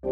네,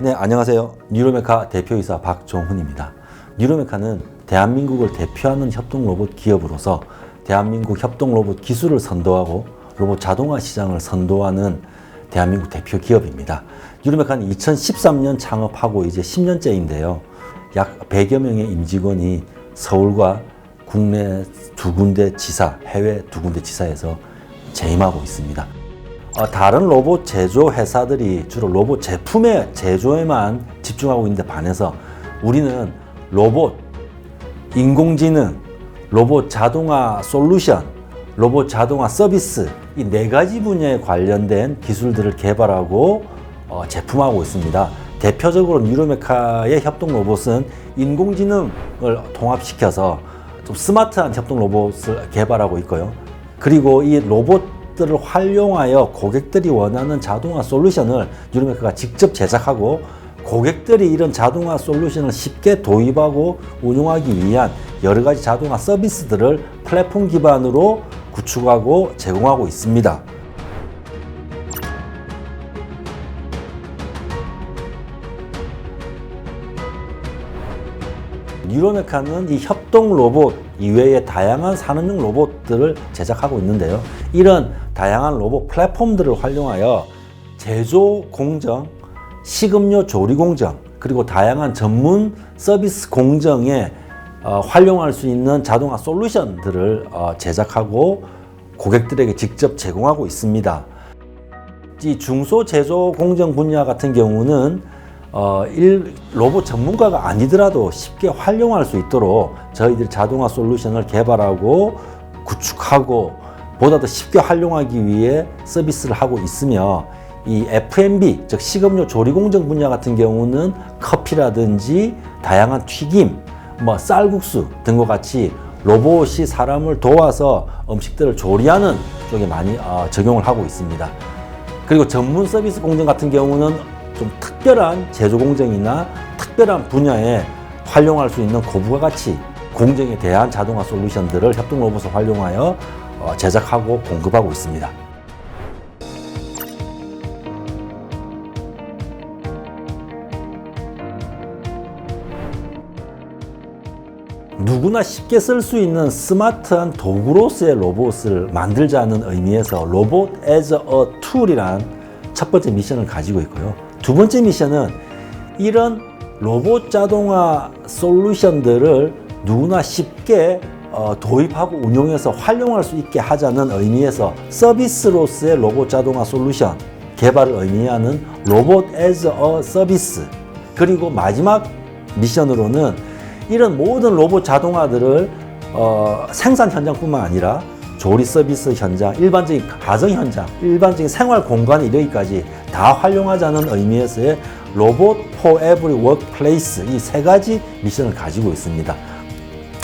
네, 안녕하세요. 뉴로메카 대표이사 박종훈입니다. 뉴로메카는 대한민국을 대표하는 협동 로봇 기업으로서 대한민국 협동 로봇 기술을 선도하고 로봇 자동화 시장을 선도하는 대한민국 대표 기업입니다. 뉴로메카는 2013년 창업하고 이제 10년째인데요. 약 100여 명의 임직원이 서울과 국내 두 군데 지사, 해외 두 군데 지사에서 재임하고 있습니다. 어, 다른 로봇 제조 회사들이 주로 로봇 제품의 제조에만 집중하고 있는데 반해서 우리는 로봇, 인공지능, 로봇 자동화 솔루션, 로봇 자동화 서비스 이 네 가지 분야에 관련된 기술들을 개발하고 어, 제품하고 있습니다. 대표적으로 뉴로메카의 협동 로봇은 인공지능을 통합시켜서 좀 스마트한 협동 로봇을 개발하고 있고요. 그리고 이 로봇들을 활용하여 고객들이 원하는 자동화 솔루션을 뉴로메카가 직접 제작하고 고객들이 이런 자동화 솔루션을 쉽게 도입하고 운용하기 위한 여러 가지 자동화 서비스들을 플랫폼 기반으로 구축하고 제공하고 있습니다. 뉴로메카는 이 협동 로봇 이외에 다양한 산업용 로봇들을 제작하고 있는데요. 이런 다양한 로봇 플랫폼들을 활용하여 제조 공정, 식음료 조리 공정, 그리고 다양한 전문 서비스 공정에 어, 활용할 수 있는 자동화 솔루션들을 어, 제작하고 고객들에게 직접 제공하고 있습니다. 이 중소 제조 공정 분야 같은 경우는 어, 일, 로봇 전문가가 아니더라도 쉽게 활용할 수 있도록 저희들이 자동화 솔루션을 개발하고 구축하고 보다 더 쉽게 활용하기 위해 서비스를 하고 있으며 이 F&B 즉 식음료 조리 공정 분야 같은 경우는 커피라든지 다양한 튀김, 뭐 쌀국수 등과 같이 로봇이 사람을 도와서 음식들을 조리하는 쪽에 많이 어, 적용을 하고 있습니다. 그리고 전문 서비스 공정 같은 경우는 좀 특별한 제조 공정이나 특별한 분야에 활용할 수 있는 고부가 가치 공정에 대한 자동화 솔루션들을 협동 로봇을 활용하여 어, 제작하고 공급하고 있습니다. 누구나 쉽게 쓸 수 있는 스마트한 도구로서의 로봇을 만들자는 의미에서 로봇 as a tool이란 첫 번째 미션을 가지고 있고요. 두 번째 미션은 이런 로봇 자동화 솔루션들을 누구나 쉽게 어, 도입하고 운용해서 활용할 수 있게 하자는 의미에서 서비스로서의 로봇 자동화 솔루션 개발을 의미하는 로봇 as a 서비스 그리고 마지막 미션으로는 이런 모든 로봇 자동화들을 어, 생산 현장뿐만 아니라 조리 서비스 현장, 일반적인 가정 현장, 일반적인 생활 공간에 이르기까지 다 활용하자는 의미에서의 로봇 for every workplace 이세 가지 미션을 가지고 있습니다.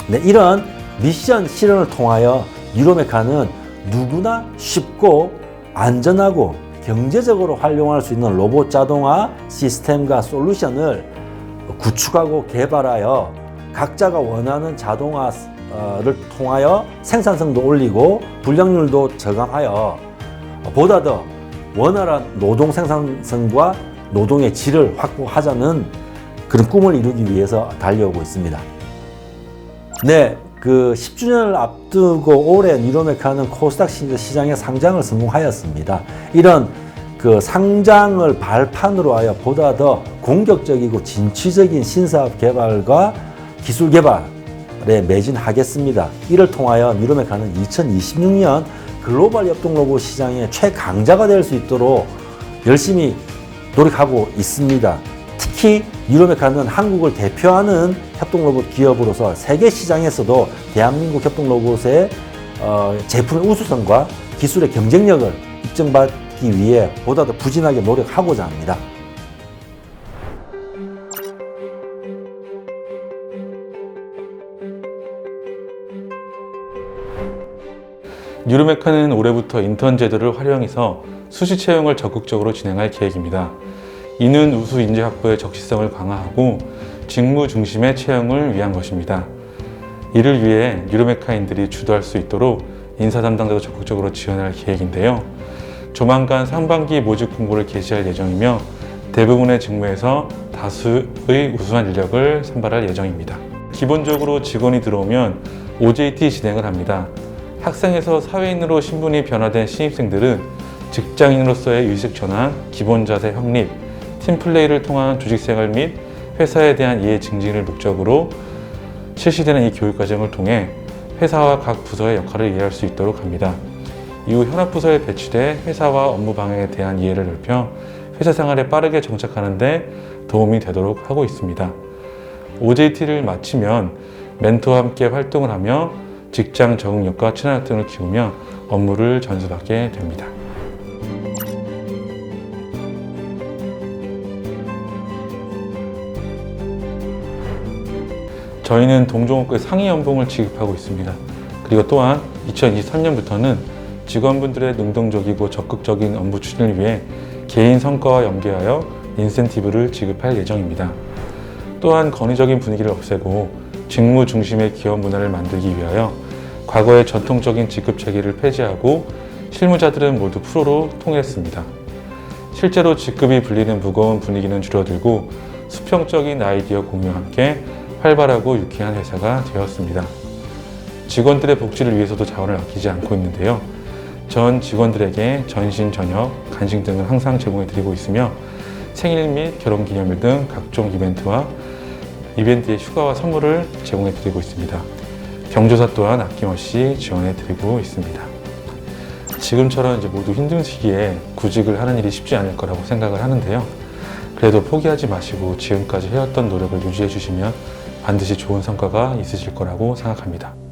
네, 이런 미션 실현을 통하여 유로메카는 누구나 쉽고 안전하고 경제적으로 활용할 수 있는 로봇 자동화 시스템과 솔루션을 구축하고 개발하여 각자가 원하는 자동화를 통하여 생산성도 올리고 불량률도 저감하여 보다 더 원활한 노동 생산성과 노동의 질을 확보하자는 그런 꿈을 이루기 위해서 달려오고 있습니다. 네, 그 10주년을 앞두고 올해 뉴로메카는 코스닥 시장에 상장을 성공하였습니다. 이런 그 상장을 발판으로 하여 보다 더 공격적이고 진취적인 신사업 개발과 기술 개발에 매진하겠습니다. 이를 통하여 뉴로메카는 2026년 글로벌 협동 로봇 시장의 최강자가 될 수 있도록 열심히 노력하고 있습니다. 특히 뉴로메카는 한국을 대표하는 협동 로봇 기업으로서 세계 시장에서도 대한민국 협동 로봇의 어, 제품의 우수성과 기술의 경쟁력을 입증받기 위해 보다 더 부진하게 노력하고자 합니다. 뉴로메카는 올해부터 인턴 제도를 활용해서 수시 채용을 적극적으로 진행할 계획입니다. 이는 우수 인재 확보의 적시성을 강화하고 직무 중심의 채용을 위한 것입니다. 이를 위해 뉴로메카인들이 주도할 수 있도록 인사 담당자도 적극적으로 지원할 계획인데요. 조만간 상반기 모집 공고를 개시할 예정이며 대부분의 직무에서 다수의 우수한 인력을 선발할 예정입니다. 기본적으로 직원이 들어오면 OJT 진행을 합니다. 학생에서 사회인으로 신분이 변화된 신입생들은 직장인으로서의 의식 전환, 기본 자세 확립, 팀플레이를 통한 조직생활 및 회사에 대한 이해 증진을 목적으로 실시되는 이 교육 과정을 통해 회사와 각 부서의 역할을 이해할 수 있도록 합니다. 이후 현업부서에 배치돼 회사와 업무 방향에 대한 이해를 넓혀 회사 생활에 빠르게 정착하는 데 도움이 되도록 하고 있습니다. OJT를 마치면 멘토와 함께 활동을 하며 직장 적응력과 친화력 등을 키우며 업무를 전수받게 됩니다. 저희는 동종업계 상위 연봉을 지급하고 있습니다. 그리고 또한 2023년부터는 직원분들의 능동적이고 적극적인 업무 추진을 위해 개인 성과와 연계하여 인센티브를 지급할 예정입니다. 또한 권위적인 분위기를 없애고 직무 중심의 기업 문화를 만들기 위하여 과거의 전통적인 직급 체계를 폐지하고 실무자들은 모두 프로로 통일했습니다. 실제로 직급이 불리는 무거운 분위기는 줄어들고 수평적인 아이디어 공유와 함께 활발하고 유쾌한 회사가 되었습니다. 직원들의 복지를 위해서도 자원을 아끼지 않고 있는데요. 전 직원들에게 전신 저녁, 간식 등을 항상 제공해 드리고 있으며 생일 및 결혼 기념일 등 각종 이벤트와 이벤트의 휴가와 선물을 제공해 드리고 있습니다. 경조사 또한 아낌없이 지원해 드리고 있습니다. 지금처럼 이제 모두 힘든 시기에 구직을 하는 일이 쉽지 않을 거라고 생각을 하는데요. 그래도 포기하지 마시고 지금까지 해왔던 노력을 유지해 주시면 반드시 좋은 성과가 있으실 거라고 생각합니다.